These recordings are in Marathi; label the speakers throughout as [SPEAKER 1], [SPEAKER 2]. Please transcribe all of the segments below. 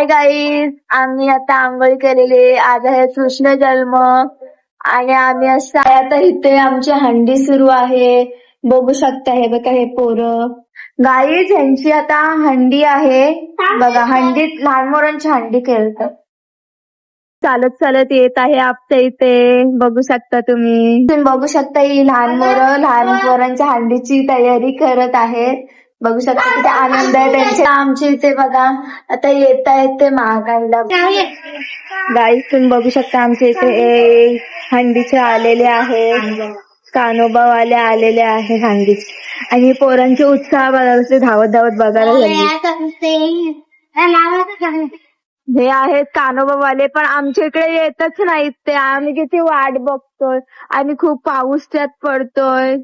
[SPEAKER 1] हाय गाईज आम्ही आता आंघोळ केलेली आज आहे कृष्ण जन्म. आणि आम्ही असं आता इथे आमची हंडी सुरू आहे. बघू शकता हे बघा हे पोरं. गाईज ह्यांची आता हंडी आहे. बघा हंडीत लहान मोरांची हंडी खेळत चालत चालत येत आहे आपच्या इथे. बघू शकता तुम्ही. तुम्ही बघू शकता ही लहान मोरं लहान पोरांच्या हंडीची तयारी करत आहेत. बघू शकता किती आनंद आहे त्यांचे. आमच्या इथे बघा आता येत आहेत ते महागाईला. गाईस तुम्ही बघू शकता आमच्या इथे हंडीचे आलेले आहेत. कानोबावाले आलेले आहे हंडीचे आणि पोरांचे उत्साह बघा कसे धावत धावत बघायला लागले. हे आहेत कानोबावाले पण आमच्या इकडे येतच नाहीत ते. आम्ही किती वाट बघतोय. आणि खूप पाऊस त्यात पडतोय.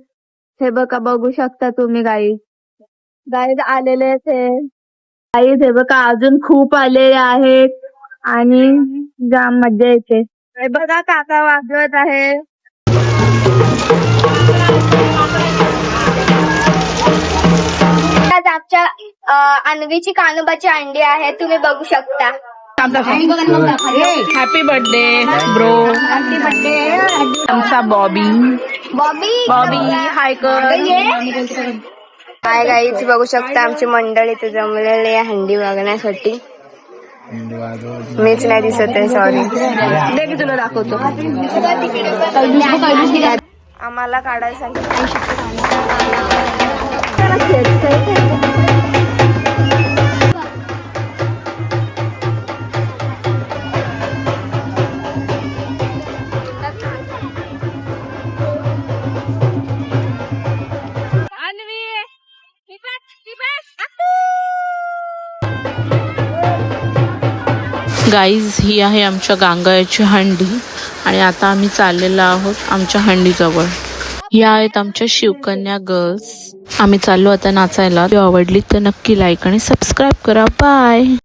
[SPEAKER 1] हे बघा बघू शकता तुम्ही गाई गाईज आलेले आहेत गाईज हे बघा अजून खूप आलेले आहेत. आणि जाम मजा येते हे बघा काका वाजवत आहे.
[SPEAKER 2] आज आमच्या अं, अन्वीची कानोबाची अंडी आहे तुम्ही बघू शकता.
[SPEAKER 3] हॅपी बर्थडे ब्रो आमचा बॉबी.
[SPEAKER 2] बॉबी
[SPEAKER 3] बॉबी हाय कर
[SPEAKER 2] हाय गाईच बघू शकता आमची मंडळी इथे जमलेली आहे हंडी वागण्यासाठी. मीच नाही दिसत आहे सॉरी
[SPEAKER 3] दे तुला दाखवतो.
[SPEAKER 2] आम्हाला काढायला सांगितलं.
[SPEAKER 4] गाईज ही आहे आमच्या गांगायाची हंडी आणि आता आम्ही चाललेलो आहोत आमच्या हंडीजवळ. या आहेत आमच्या शिवकन्या गर्ल्स आम्ही चाललो आता नाचायला. आवडली तर नक्की लाईक आणि सबस्क्राईब करा. बाय